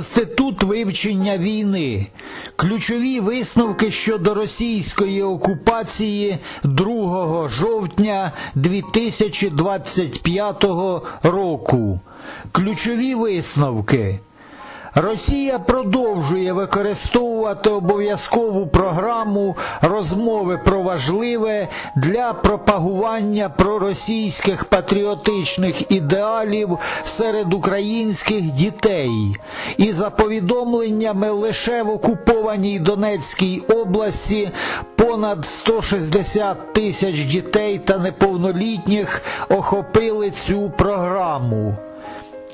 Інститут вивчення війни. Ключові висновки щодо російської окупації 2 жовтня 2025 року. Ключові висновки. Росія продовжує використовувати обов'язкову програму розмови про важливе для пропагування проросійських патріотичних ідеалів серед українських дітей. І за повідомленнями лише в окупованій Донецькій області понад 160 тисяч дітей та неповнолітніх охопили цю програму.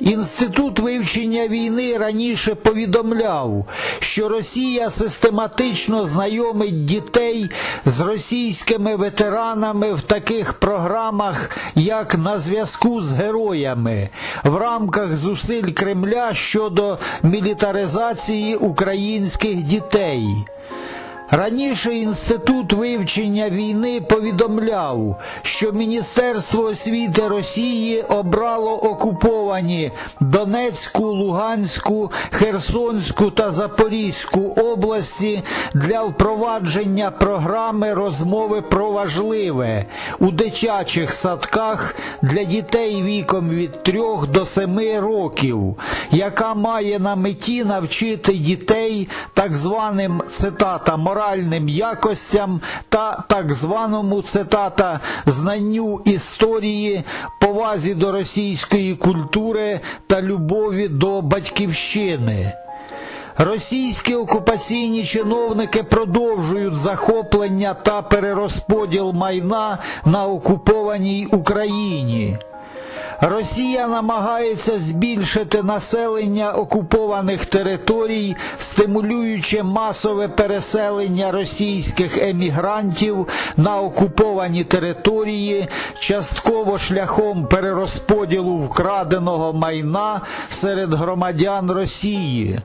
Інститут вивчення війни раніше повідомляв, що Росія систематично знайомить дітей з російськими ветеранами в таких програмах, як на зв'язку з героями, в рамках зусиль Кремля щодо мілітаризації українських дітей. Раніше Інститут вивчення війни повідомляв, що Міністерство освіти Росії обрало окуповані Донецьку, Луганську, Херсонську та Запорізьку області для впровадження програми розмови про важливе у дитячих садках для дітей віком від 3 до 7 років, яка має на меті навчити дітей так званим цитата моральним якостям та так званому цитата знанню історії, повазі до російської культури та любові до батьківщини. Російські окупаційні чиновники продовжують захоплення та перерозподіл майна на окупованій Україні. Росія намагається збільшити населення окупованих територій, стимулюючи масове переселення російських емігрантів на окуповані території, частково шляхом перерозподілу вкраденого майна серед громадян Росії.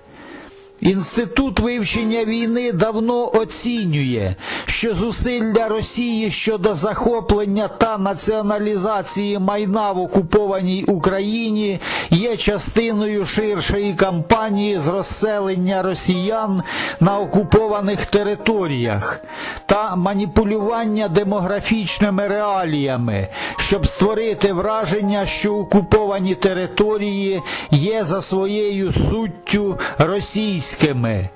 Інститут вивчення війни давно оцінює, що зусилля Росії щодо захоплення та націоналізації майна в окупованій Україні є частиною ширшої кампанії з розселення росіян на окупованих територіях та маніпулювання демографічними реаліями, щоб створити враження, що окуповані території є за своєю суттю російськими.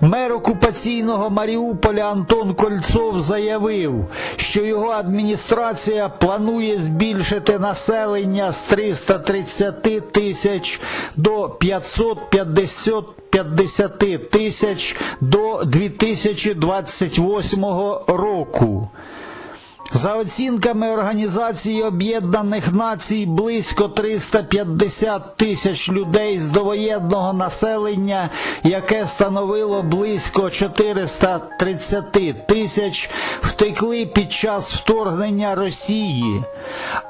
Мер окупаційного Маріуполя Антон Кольцов заявив, що його адміністрація планує збільшити населення з 330 тисяч до 550 50 тисяч до 2028 року. За оцінками Організації Об'єднаних Націй, близько 350 тисяч людей з довоєнного населення, яке становило близько 430 тисяч, втекли під час вторгнення Росії,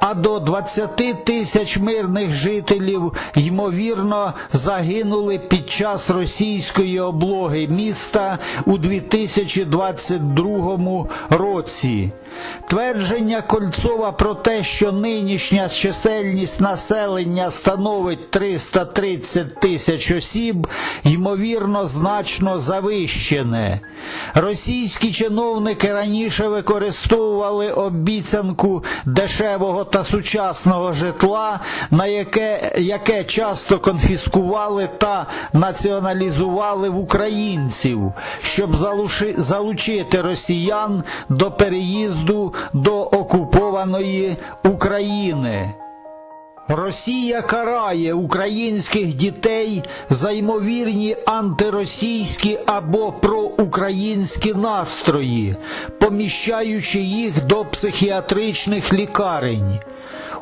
а до 20 тисяч мирних жителів, ймовірно, загинули під час російської облоги міста у 2022 році. Твердження Кольцова про те, що нинішня чисельність населення становить 330 тисяч осіб, ймовірно, значно завищене. Російські чиновники раніше використовували обіцянку дешевого та сучасного житла, на яке, яке часто конфіскували та націоналізували в українців, щоб залучити росіян до переїзду до окупованої України. Росія карає українських дітей за ймовірні антиросійські або проукраїнські настрої, поміщаючи їх до психіатричних лікарень.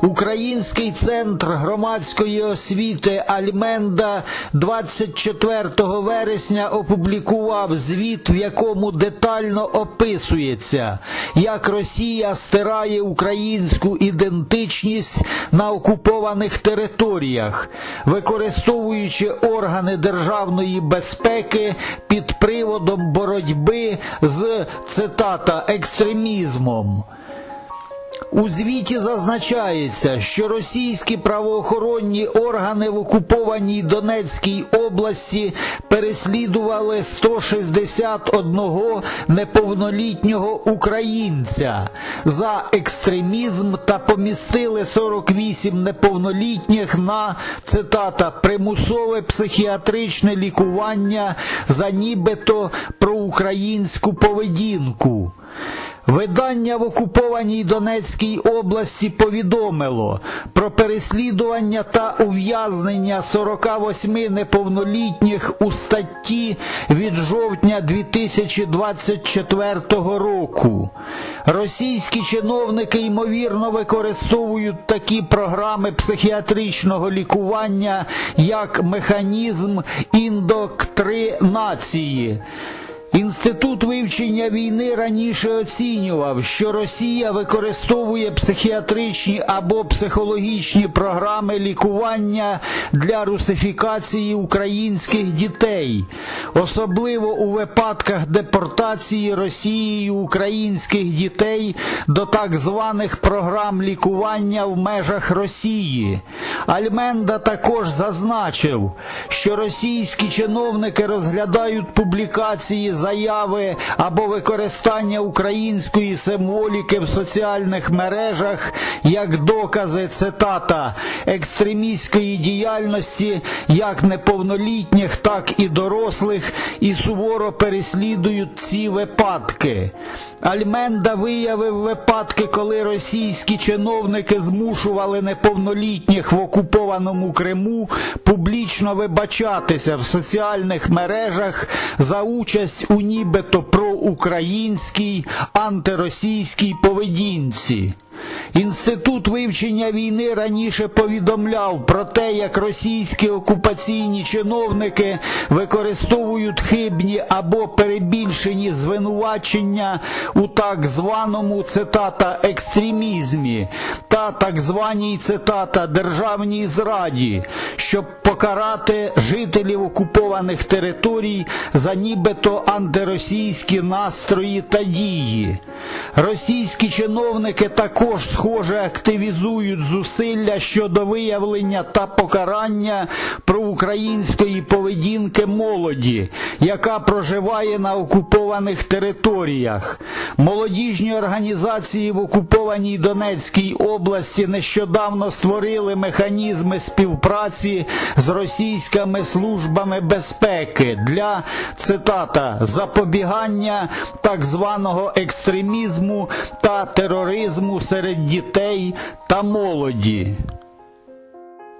Український центр громадської освіти Альменда 24 вересня опублікував звіт, в якому детально описується, як Росія стирає українську ідентичність на окупованих територіях, використовуючи органи державної безпеки під приводом боротьби з цитата екстремізмом. У звіті зазначається, що російські правоохоронні органи в окупованій Донецькій області переслідували 161 неповнолітнього українця за екстремізм та помістили 48 неповнолітніх на цитата примусове психіатричне лікування за нібито проукраїнську поведінку. Видання в окупованій Донецькій області повідомило про переслідування та ув'язнення 48 неповнолітніх у статті від жовтня 2024 року. Російські чиновники ймовірно використовують такі програми психіатричного лікування як механізм індоктринації. Інститут вивчення війни раніше оцінював, що Росія використовує психіатричні або психологічні програми лікування для русифікації українських дітей, особливо у випадках депортації Росією українських дітей до так званих програм лікування в межах Росії. Альменда також зазначив, що російські чиновники розглядають публікації заяви або використання української символіки в соціальних мережах як докази цитата екстремістської діяльності як неповнолітніх, так і дорослих, і суворо переслідують ці випадки. Альменда виявив випадки, коли російські чиновники змушували неповнолітніх в окупованому Криму публічно вибачатися в соціальних мережах за участь у нібито проукраїнській антиросійській поведінці. Інститут вивчення війни раніше повідомляв про те, як російські окупаційні чиновники використовують хибні або перебільшені звинувачення у так званому цитата екстремізмі та так званій цитата державній зраді, щоб покарати жителів окупованих територій за нібито антиросійські настрої та дії. Російські чиновники також, схоже, активізують зусилля щодо виявлення та покарання проукраїнської поведінки молоді, яка проживає на окупованих територіях. Молодіжні організації в окупованій Донецькій області нещодавно створили механізми співпраці з російськими службами безпеки для цитата запобігання так званого екстремізму та тероризму серед дітей та молоді.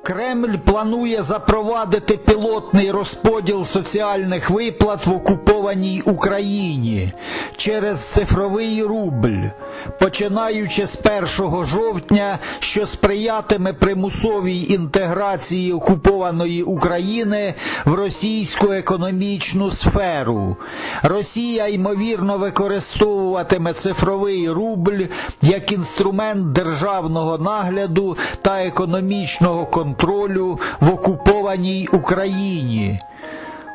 Кремль планує запровадити пілотний розподіл соціальних виплат в окупованій Україні через цифровий рубль, починаючи з 1 жовтня, що сприятиме примусовій інтеграції окупованої України в російську економічну сферу. Росія ймовірно використовуватиме цифровий рубль як інструмент державного нагляду та економічного контролю контролю в окупованій Україні.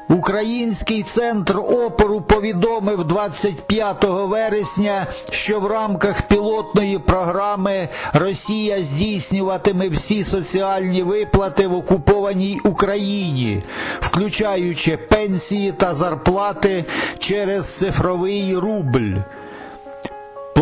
Український центр опору повідомив 25 вересня, що в рамках пілотної програми Росія здійснюватиме всі соціальні виплати в окупованій Україні, включаючи пенсії та зарплати через цифровий рубль.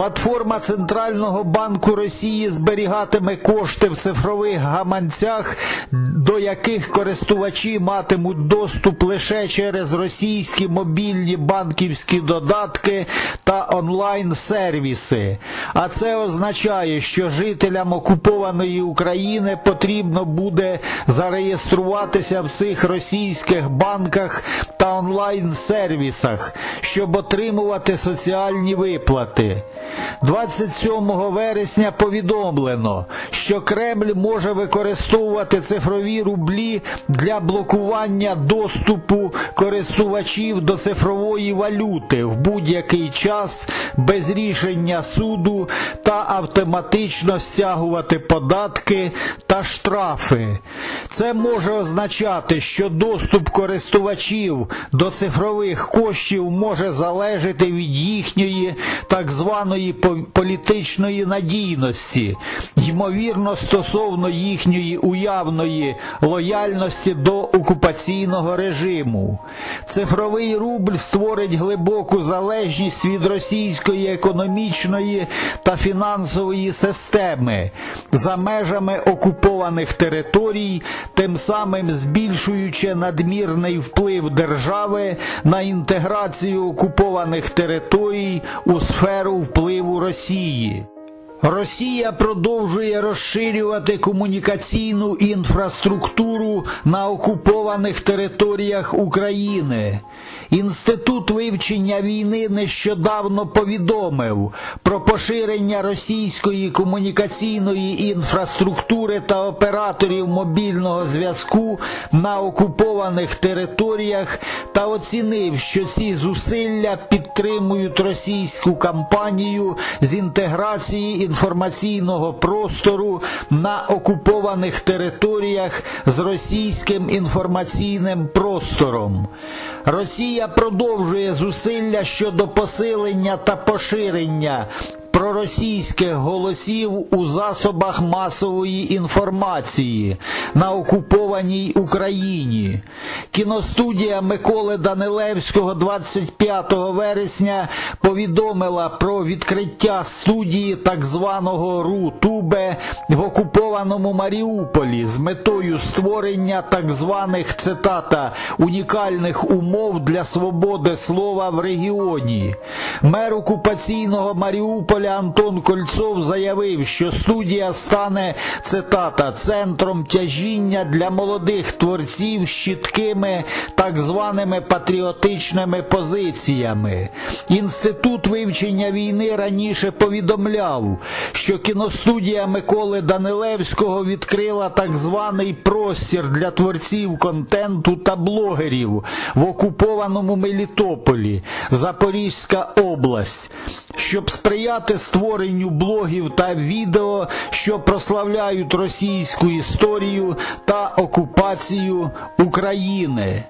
Платформа Центрального банку Росії зберігатиме кошти в цифрових гаманцях, до яких користувачі матимуть доступ лише через російські мобільні банківські додатки та онлайн-сервіси. А це означає, що жителям окупованої України потрібно буде зареєструватися в цих російських банках та онлайн-сервісах, щоб отримувати соціальні виплати. 27 вересня повідомлено, що Кремль може використовувати цифрові рублі для блокування доступу користувачів до цифрової валюти в будь-який час без рішення суду та автоматично стягувати податки та штрафи. Це може означати, що доступ користувачів до цифрових коштів може залежати від їхньої так званої політичної надійності, ймовірно, стосовно їхньої уявної лояльності до окупаційного режиму. Цифровий рубль створить глибоку залежність від російської економічної та фінансової системи за межами окупованих територій, тим самим збільшуючи надмірний вплив держави на інтеграцію окупованих територій у сферу впливу Росії. Росія продовжує розширювати комунікаційну інфраструктуру на окупованих територіях України. Інститут вивчення війни нещодавно повідомив про поширення російської комунікаційної інфраструктури та операторів мобільного зв'язку на окупованих територіях та оцінив, що ці зусилля підтримують російську кампанію з інтеграції інформаційного простору на окупованих територіях з російським інформаційним простором. Росія продовжує зусилля щодо посилення та поширення проросійських голосів у засобах масової інформації на окупованій Україні. Кіностудія Миколи Данилевського 25 вересня повідомила про відкриття студії так званого РУ-Тубе в окупованому Маріуполі з метою створення так званих цитата унікальних умов для свободи слова в регіоні. Мер окупаційного Маріуполя Антон Кольцов заявив, що студія стане цитата центром тяжіння для молодих творців з чіткими так званими патріотичними позиціями. Інститут вивчення війни раніше повідомляв, що кіностудія Миколи Данилевського відкрила так званий простір для творців контенту та блогерів в окупованому Мелітополі, Запорізька область, щоб сприяти створенню блогів та відео, що прославляють російську історію та окупацію України.